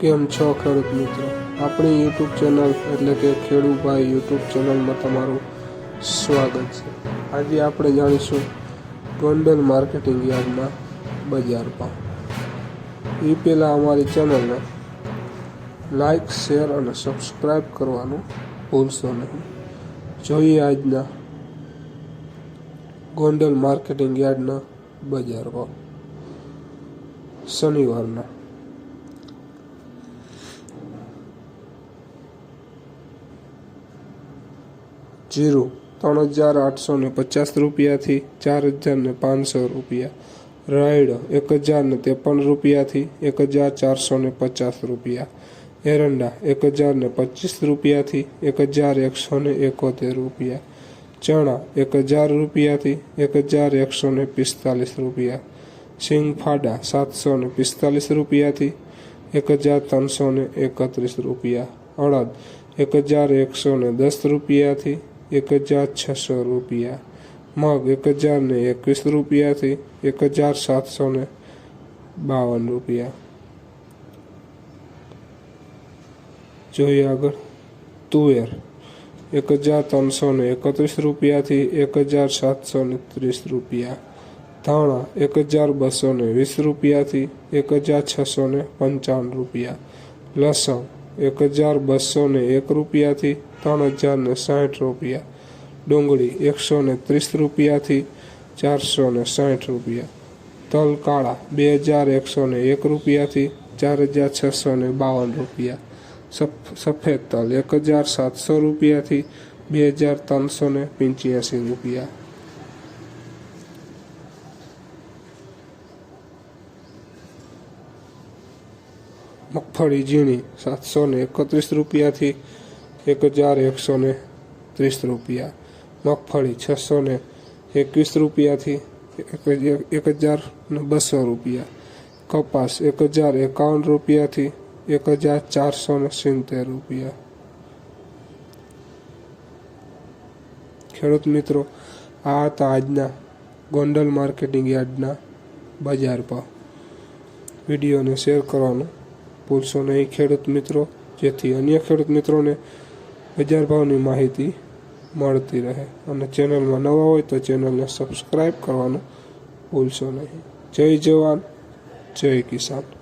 કેમ છો ખેડૂત મિત્રો? આપણી યુટ્યુબ ચેનલ એટલે કે ખેડૂભાઈ યુટ્યુબ ચેનલમાં તમારું સ્વાગત છે. આજે આપણે જાણીશું ગોંડલ માર્કેટિંગ યાર્ડના બજાર ભાવ. એ પહેલાં અમારી ચેનલને લાઈક શેર અને સબસ્ક્રાઈબ કરવાનું ભૂલશો નહીં. જોઈએ આજના ગોંડલ માર્કેટિંગ યાર્ડના બજાર ભાવ. શનિવારના જીરું, ત્રણ હજાર આઠસો ને પચાસ રૂપિયાથી ચાર હજાર ને પાંચસો રૂપિયા. રાઈડ એક હજાર ને ત્રેપન રૂપિયાથી એક હજાર ચારસો ને પચાસ રૂપિયા. એરંડા, એક હજાર ને પચીસ રૂપિયાથી એક હજાર એકસો ને એકોતેર રૂપિયા. ચણા, એક હજાર રૂપિયાથી એક હજાર એકસો ને પિસ્તાલીસ રૂપિયા. સિંગફાડા સાતસો ને પિસ્તાલીસ રૂપિયાથી એક હજાર ત્રણસો ને એકત્રીસ રૂપિયા. અડદ, એક હજાર એકસો ને દસ રૂપિયાથી એક હજાર છસો રૂપિયા. મગ એક હજાર ને એકવીસ રૂપિયાથી એક હજાર સાતસો ને બાવન રૂપિયા. જોઈએ આગળ. તુવેર એક હજાર ત્રણસો ને એકત્રીસ રૂપિયાથી એક હજાર સાતસો ને ત્રીસ રૂપિયા. ધાણા એક હજાર બસો ને વીસ રૂપિયાથી એક હજાર છસો ને પંચાવન રૂપિયા. લસણ એક હજાર બસો ને એક રૂપિયાથી ત્રણ હજાર ને સાઠ રૂપિયા. ડુંગળી એકસો ને ત્રીસ રૂપિયાથી ચારસો ને સાઠ રૂપિયા. તલ કાળા બે હજાર એકસો ને એક રૂપિયાથી ચાર હજાર છસો ને બાવન રૂપિયા. સફ- સફેદ તલ એક હજાર સાતસો રૂપિયાથી બે હજાર ત્રણસો ને પંચ્યાસી રૂપિયા. મગફળી ઝીણી સાતસો ને એકત્રીસ રૂપિયાથી એક હજાર એકસો ને ત્રીસ રૂપિયા. મગફળી છસો ને એકવીસ રૂપિયાથી એક હજાર- ને બસો રૂપિયા. કપાસ એક હજાર એકાવન રૂપિયાથી એક હજાર ચારસો ને સિત્તેર રૂપિયા. ખેડૂત મિત્રો, આ હતા આજના ગોંડલ માર્કેટિંગ યાર્ડના બજાર ભાવ. વિડીયોને શેર કરવાનું ભૂલશો નહીં ખેડૂત મિત્રો, જેથી અન્ય ખેડૂત મિત્રોને બજાર ભાવની માહિતી મળતી રહે. અને ચેનલમાં નવા હોય તો ચેનલને સબસ્ક્રાઈબ કરવાનું ભૂલશો નહીં. જય જવાન, જય કિસાન.